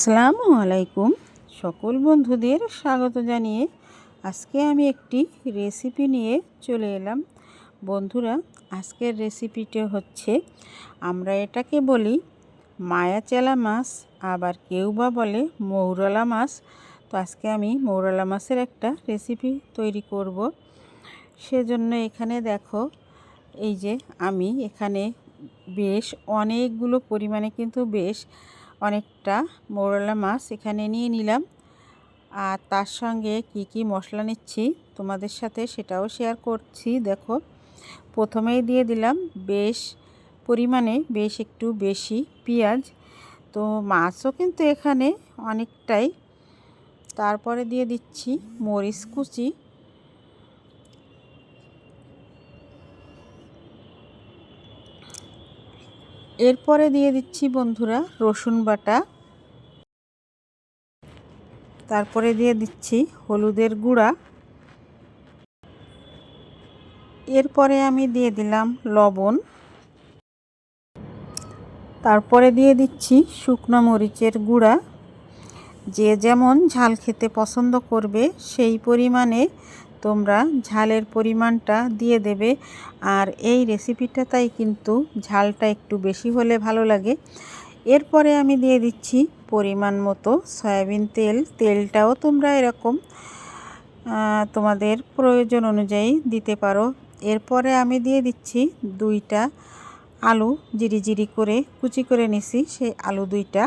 আসসালামু আলাইকুম। সকল বন্ধুদের স্বাগত জানিয়ে আজকে আমি একটি রেসিপি নিয়ে চলে এলাম। বন্ধুরা, আজকের রেসিপিটা হচ্ছে, আমরা এটাকে বলি মায়া চেলা মাছ, আবার কেউ বা বলে মৌরলা মাছ। তো আজকে আমি মৌরলা মাছের একটা রেসিপি তৈরি করব। সেজন্য এখানে দেখো, এই যে আমি এখানে বেশ অনেকগুলো পরিমাণে কিন্তু বেশ অনেকটা মোরলা মাছ এখানে নিয়ে নিলাম। আর তার সঙ্গে কি কি মশলা নিচ্ছি তোমাদের সাথে সেটাও শেয়ার করছি। দেখো, প্রথমেই দিয়ে দিলাম বেশ পরিমাণে, বেশ একটু বেশি পেঁয়াজ। তো মাছও কিন্তু এখানে অনেকটাই। তারপরে দিয়ে দিচ্ছি মরিচ কুচি। এরপরে দিয়ে দিচ্ছি বন্ধুরা রসুন বাটা। তারপরে দিয়ে দিচ্ছি হলুদের গুঁড়া। এরপরে আমি দিয়ে দিলাম লবণ। তারপরে দিয়ে দিচ্ছি শুকনো মরিচের গুঁড়া। যে যেমন ঝাল খেতে পছন্দ করবে, সেই পরিমাণে তোমরা ঝালের পরিমাণটা দিয়ে দেবে। আর এই রেসিপিটা তাই কিন্তু ঝালটা একটু বেশি হলে ভালো লাগে। এরপরে আমি দিয়ে দিচ্ছি পরিমাণ মতো সয়াবিন তেল। তেলটাও তোমরা এরকম তোমাদের প্রয়োজন অনুযায়ী দিতে পারো। এরপরে আমি দিয়ে দিচ্ছি দুইটা আলু জিরি জিরি করে কুচি করে নিছি। সেই আলু দুইটা।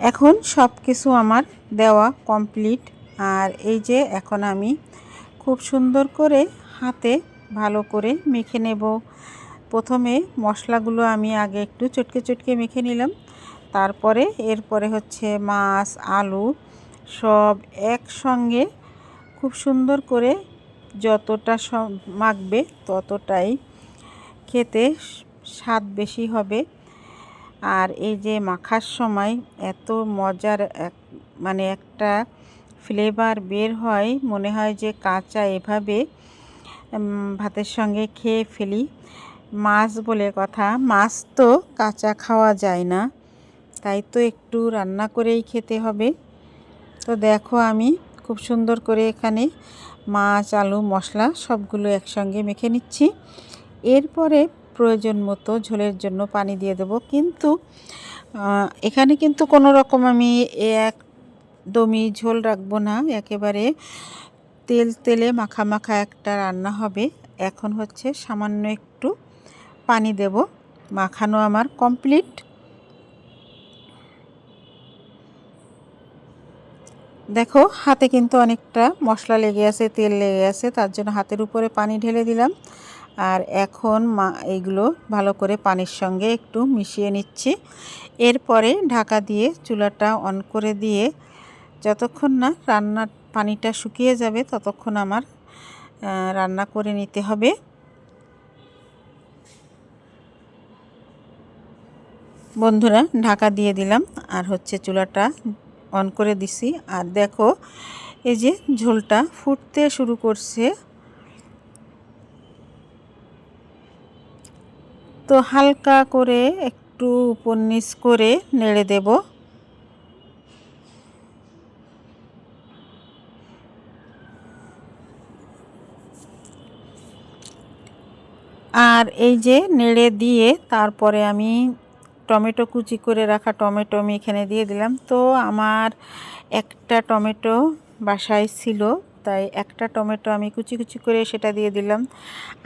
এখন সব কিছু আমার দেওয়া কমপ্লিট আর এই যে এখন আমি খুব সুন্দর করে হাতে ভালো করে মেখে নেব। প্রথমে মশলাগুলো আমি আগে একটু চটকে চটকে মেখে নিলাম। তারপরে এরপরে হচ্ছে মাছ, আলু সব একসঙ্গে খুব সুন্দর করে যতটা মাখবে ততটাই খেতে স্বাদ বেশি হবে। আর এই যে মাখার সময় এত মজার এক মানে একটা ফ্লেভার বের হয়, মনে হয় যে কাঁচা এভাবে ভাতের সঙ্গে খেয়ে ফেলি। মাছ বলে কথা, মাছ তো কাঁচা খাওয়া যায় না, তাই তো একটু রান্না করেই খেতে হবে। তো দেখো আমি খুব সুন্দর করে এখানে মাছ, আলু, মশলা সবগুলো একসঙ্গে মেখে নিচ্ছি। এরপরে প্রয়োজন মতো ঝোলের জন্য পানি দিয়ে দেব। কিন্তু এখানে কিন্তু কোনো রকম আমি একদমই ঝোল রাখব না। একেবারে তেল, তেলে মাখা মাখা একটা রান্না হবে। এখন হচ্ছে সামান্য একটু পানি দেব। মাখানো আমার কমপ্লিট। দেখো, হাতে কিন্তু অনেকটা মশলা লেগে আছে, তেল লেগে আছে, তার জন্য হাতের উপরে পানি ঢেলে দিলাম। আর এখন মা এইগুলো ভালো করে পানির সঙ্গে একটু মিশিয়ে নিচ্ছি। এরপরে ঢাকা দিয়ে চুলাটা অন করে দিয়ে যতক্ষণ না রান্নার পানিটা শুকিয়ে যাবে ততক্ষণ আমার রান্না করে নিতে হবে। বন্ধুরা, ঢাকা দিয়ে দিলাম আর হচ্ছে চুলাটা অন করে দিছি। আর দেখো, এই যে ঝোলটা ফুটতে শুরু করছে। তো হালকা করে একটু উপর নিচ করে নেড়ে দেব। আর এই যে নেড়ে দিয়ে তারপরে আমি টমেটো কুচি করে রাখা টমেটো আমি এখানে দিয়ে দিলাম। তো আমার একটা টমেটো বাসায় ছিল। তাই একটা টমেটো আমি কুচি কুচি করে সেটা দিয়ে দিলাম।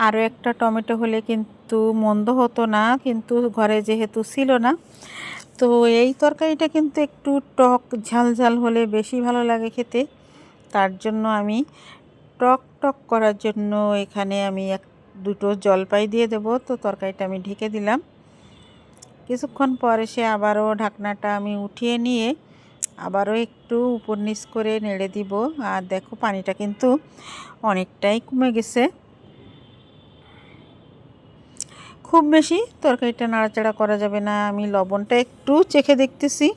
আরও একটা টমেটো হলে কিন্তু মন্দ হতো না, কিন্তু ঘরে যেহেতু ছিল না। তো এই তরকারিটা কিন্তু একটু টক ঝাল ঝাল হলে বেশি ভালো লাগে খেতে। তার জন্য আমি টক টক করার জন্য এখানে আমি এক, দুটো জলপাই দিয়ে দেব। তো তরকারিটা আমি ঢেকে দিলাম। কিছুক্ষণ পরে সে আবারও ঢাকনাটা আমি উঠিয়ে নিয়ে আবারও একটু উপর নিচ করে নেড়ে দিব। আর দেখো, পানিটা কিন্তু অনেকটাই কমে গেছে। খুব বেশি তরকারিটা নাড়াচাড়া করা যাবে না। আমি লবণটা একটু চেখে দেখতেছি।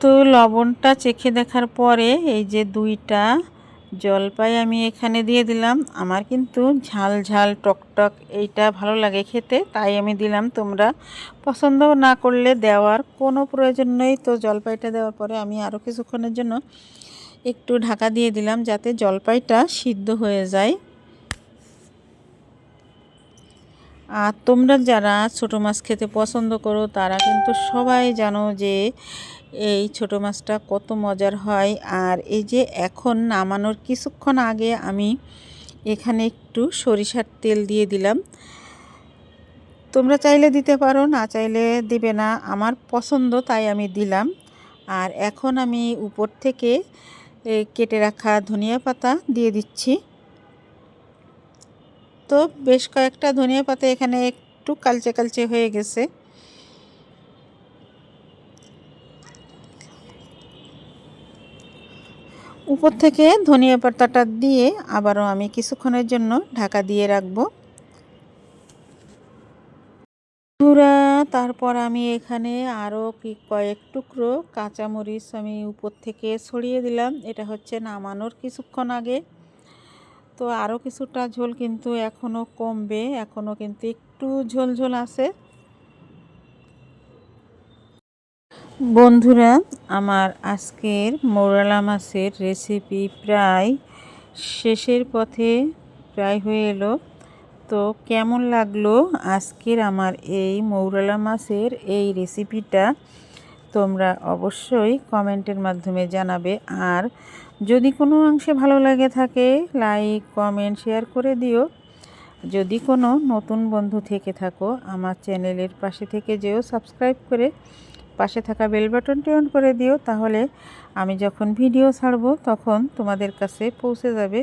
তো লবণটা চেখে দেখার পরে এই যে দুইটা জলপাই আমি এখানে দিয়ে দিলাম। আমার কিন্তু ঝাল ঝাল টকটক এইটা ভালো লাগে খেতে, তাই আমি দিলাম। তোমরা পছন্দ না করলে দেওয়ার কোনো প্রয়োজন নেই। তো জলপাইটা দেওয়ার পরে আমি আরও কিছুক্ষণের জন্য একটু ঢাকা দিয়ে দিলাম যাতে জলপাইটা সিদ্ধ হয়ে যায়। আর তোমরা যারা ছোটো মাছ খেতে পছন্দ করো, তারা কিন্তু সবাই জানো যে এই ছোটো মাছটা কত মজার হয়। আর এই যে এখন নামানোর কিছুক্ষণ আগে আমি এখানে একটু সরিষার তেল দিয়ে দিলাম। তোমরা চাইলে দিতে পারো, না চাইলে দিবে না। আমার পছন্দ, তাই আমি দিলাম। আর এখন আমি উপর থেকে কেটে রাখা ধনিয়া পাতা দিয়ে দিচ্ছি। তো বেশ কয়েকটা ধনিয়া পাতা এখানে একটু কালচে কালচে হয়ে গেছে। উপর থেকে ধনিয়া পাতাটা দিয়ে আবারও আমি কিছুক্ষণের জন্য ঢাকা দিয়ে রাখব। বন্ধুরা, তারপর আমি এখানে আরও কয়েক টুকরো কাঁচামরিচ আমি উপর থেকে ছড়িয়ে দিলাম। এটা হচ্ছে নামানোর কিছুক্ষণ আগে। তো আরও কিছুটা ঝোল কিন্তু এখনও কমবে, এখনও কিন্তু একটু ঝোল ঝোল আছে। বন্ধুরা, আমার আজকের মৌরালা মাছের রেসিপি প্রায় শেষের পথে প্রায় হয়ে এলো। তো কেমন লাগল আজকের আমার এই মৌরালা মাছের এই রেসিপিটা তোমরা অবশ্যই কমেন্টের মাধ্যমে জানাবে। আর যদি কোনো অংশে ভালো লাগে থাকে লাইক কমেন্ট শেয়ার করে দিও। যদি কোনো নতুন বন্ধু থেকে থাকো, আমার চ্যানেলের পাশে থেকে যেও সাবস্ক্রাইব করে। পাশে থাকা বেল বাটনটি অন করে দিও, তাহলে আমি যখন ভিডিও ছাড়ব তখন তোমাদের কাছে পৌঁছে যাবে।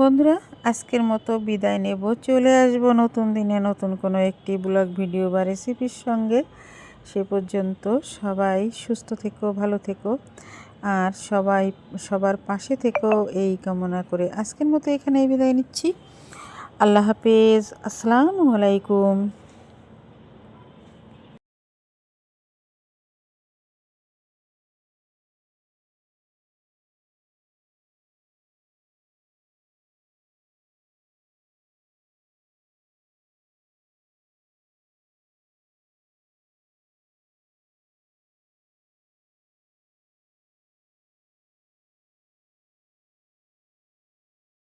বন্ধুরা, আজকের মতো বিদায় নেব। চলে আসব নতুন দিনে নতুন কোনো একটি ব্লগ, ভিডিও বা রেসিপির সঙ্গে। সে পর্যন্ত সবাই সুস্থ থেকো, ভালো থেকো, আর সবাই, সবার পাশে থেকেও এই কামনা করে। আজকের মতো এখানেই বিদায় নিচ্ছি। আল্লাহ হাফেজ। আসসালামু আলাইকুম।